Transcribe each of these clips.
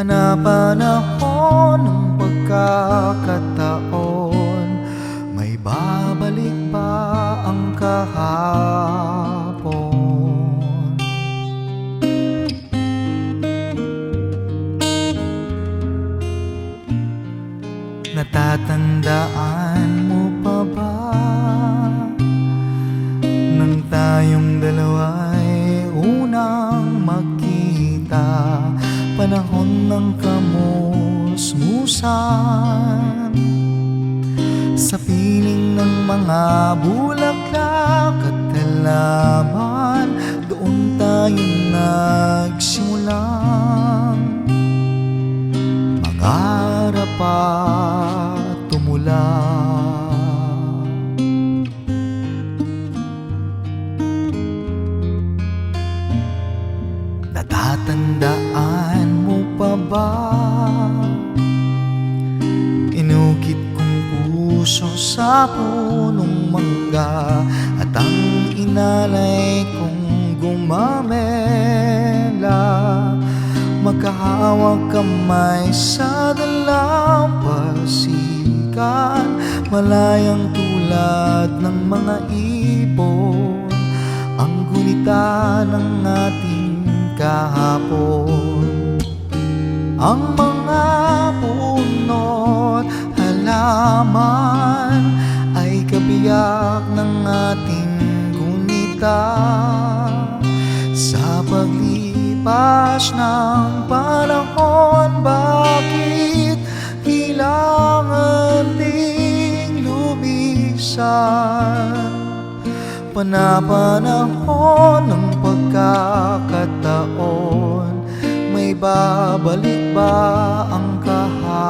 Panapanahon ng pagkakataon May babalik ba ang kahapon? Natatandaan mo pa ba Nang tayong Panahon ng kamusmusan. Sa piling ng mga bulaklak at halaman Doon tayo nagsimulang Mangarap at tumula. Natatandaan ba? Inukit kong puso sa punong mangga At ang inalay kong gumamela. Magkahawak kamay sa dalampasikan Malayang tulad ng mga ibon Ang gunita ng ating kahapon Ang mga puno't halaman Ay kabiyak ng ating gunita. Sa paglipas ng panahon Bakit kailangan ding lumisan? Panapanahon ng pagkakataon May babalik ba ang kahapon?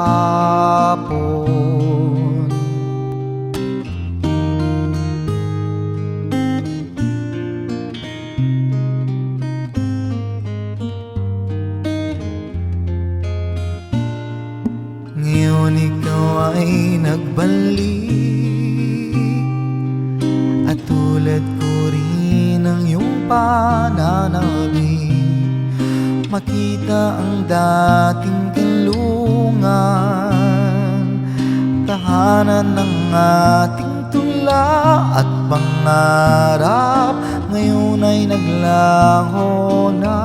Ngayon ikaw ay nagbalik At tulad Makita ang dating kanlungan Tahanan ng ating tula at pangarap Ngayon ay naglaho na.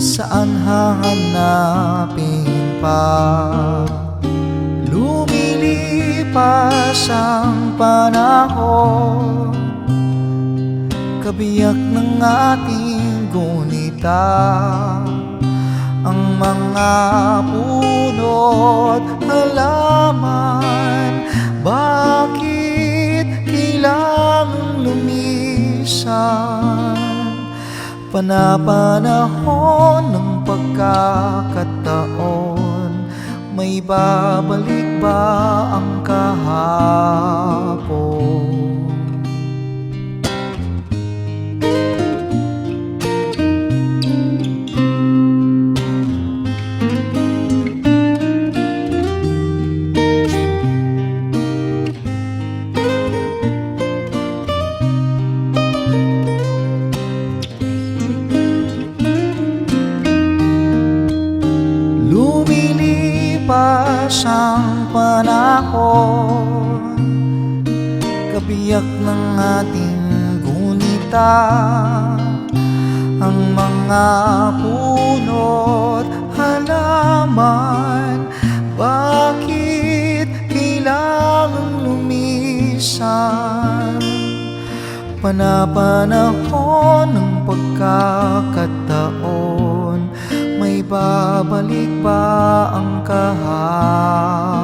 Saan hahanapin pa? Lumilipas ang panahon. Kabiyak ng ating gunita Ang mga puno't halaman Bakit kailangang lumisan? Panapanahon ng pagkakataon May babalik ba Lumilipas ang panahon. Kabiyak ng ating gunita. Ang mga puno't halaman Bakit kailangang lumisan? Panapanahon ng pagkakataon May babalik ba ang kahapon?